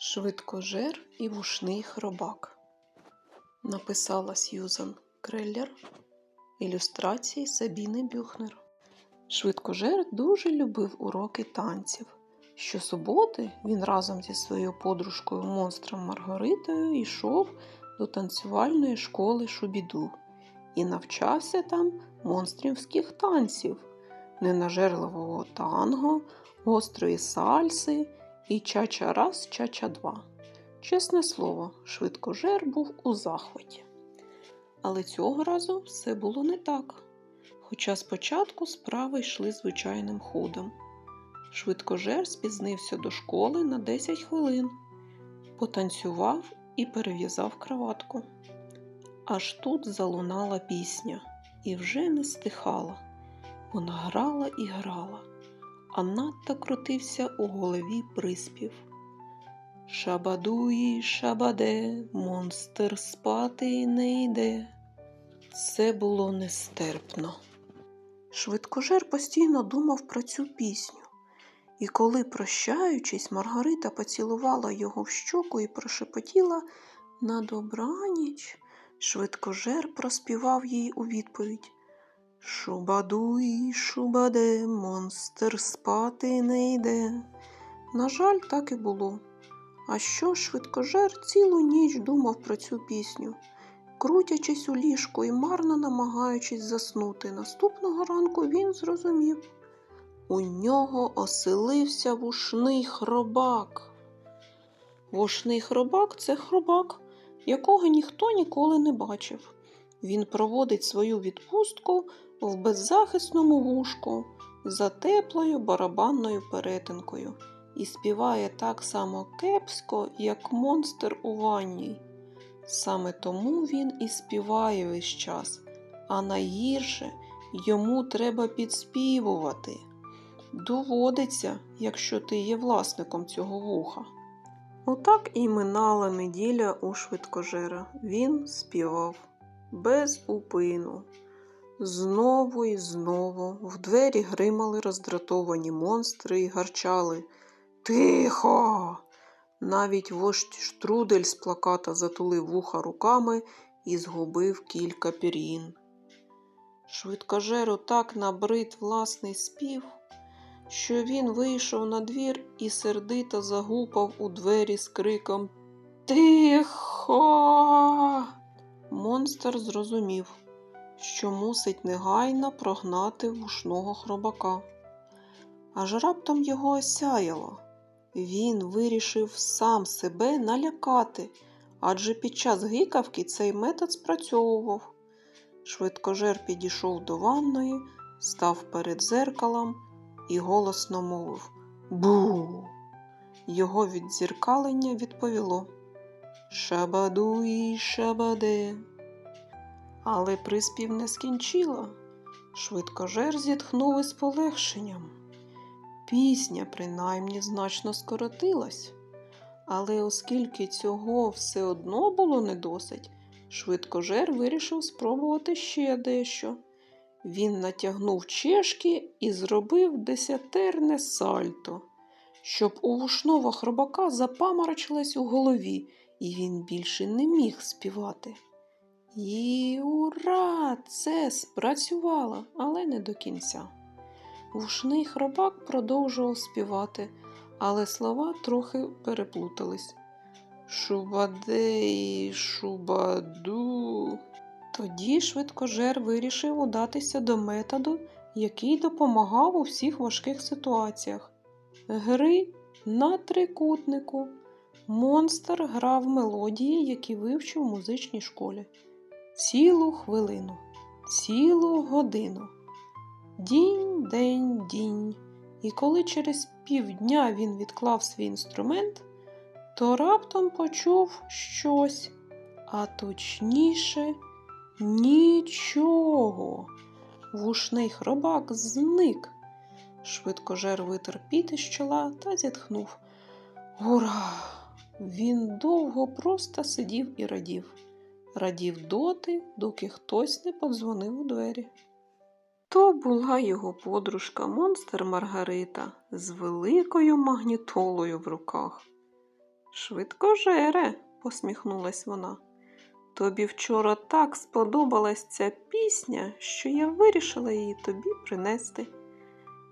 Швидкожер і вушний хробак. Написала Сьюзан Креллер. Ілюстрації Сабіни Бюхнер. Швидкожер дуже любив уроки танців. Щосуботи він разом зі своєю подружкою монстром Маргаритою йшов до танцювальної школи Шубіду і навчався там монстрівських танців, ненажерливого танго, гострої сальси і чача раз, чача два. Чесне слово, швидкожер був у захваті. Але цього разу все було не так. Хоча спочатку справи йшли звичайним ходом. Швидкожер спізнився до школи на 10 хвилин, потанцював і перев'язав краватку. Аж тут залунала пісня і вже не стихала. Вона грала і грала, а надто крутився у голові приспів. Шабадуї, шабаде, монстр спати не йде. Це було нестерпно. Швидкожер постійно думав про цю пісню, і коли, прощаючись, Маргарита поцілувала його в щоку і прошепотіла на добраніч, швидкожер проспівав їй у відповідь Шубадуй, шубаде, монстр спати не йде. На жаль, так і було. А що швидкожер цілу ніч думав про цю пісню, крутячись у ліжку і марно намагаючись заснути, наступного ранку він зрозумів. У нього оселився вушний хробак. Вушний хробак це хробак, якого ніхто ніколи не бачив. Він проводить свою відпустку в беззахисному вушку за теплою барабанною перетинкою і співає так само кепсько, як монстр у ванні. Саме тому він і співає весь час, а найгірше йому треба підспівувати. Доводиться, якщо ти є власником цього вуха. Отак і минала неділя у швидкожера. Він співав без упину. Знову і знову в двері гримали роздратовані монстри і гарчали. Тихо. Навіть вождь штрудель з плаката затулив вуха руками і згубив кілька пір'їн. Швидкожеру так набрид власний спів, що він вийшов на двір і сердито загупав у двері з криком Тихо. Монстр зрозумів, що мусить негайно прогнати вушного хробака. Аж раптом його осяяло. Він вирішив сам себе налякати, адже під час гикавки цей метод спрацьовував. Швидкожер підійшов до ванної, став перед зеркалом і голосно мовив Бу. Його відзеркалення відповіло Шабадуй, шабаде. Але приспів не скінчила. Швидкожер зітхнув із полегшенням. Пісня принаймні значно скоротилась, але оскільки цього все одно було не досить, швидкожер вирішив спробувати ще дещо. Він натягнув чешки і зробив десятерне сальто, щоб у вушного хробака запаморочилась у голові, і він більше не міг співати. І ура! Це спрацювало, але не до кінця. Вушний хробак продовжував співати, але слова трохи переплутались. Шубадей, шубаду. Тоді швидкожер вирішив удатися до методу, який допомагав у всіх важких ситуаціях. Гри на трикутнику. Монстр грав мелодії, які вивчив у музичній школі. Цілу хвилину, цілу годину. Дінь, день, дінь. І коли через півдня він відклав свій інструмент, то раптом почув щось, а точніше нічого. Вушний хробак зник. Швидкожер витер піти з чола та зітхнув. Ура! Він довго просто сидів і радів. Радів доти, доки хтось не подзвонив у двері. То була його подружка монстр Маргарита з великою магнітолою в руках. Швидкожере, посміхнулась вона. Тобі вчора так сподобалась ця пісня, що я вирішила її тобі принести.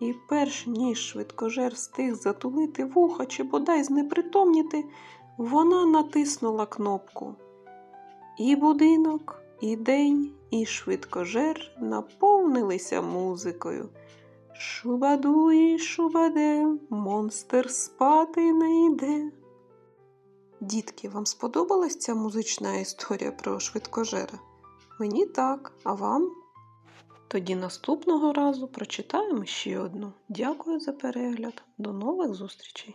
І перш ніж швидкожер встиг затулити вуха чи бодай знепритомніти, вона натиснула кнопку. І будинок, і день, і швидкожер наповнилися музикою. Шубадуї, шубаде, монстр спати не йде. Дітки, вам сподобалась ця музична історія про швидкожера? Мені так, а вам? Тоді наступного разу прочитаємо ще одну. Дякую за перегляд. До нових зустрічей!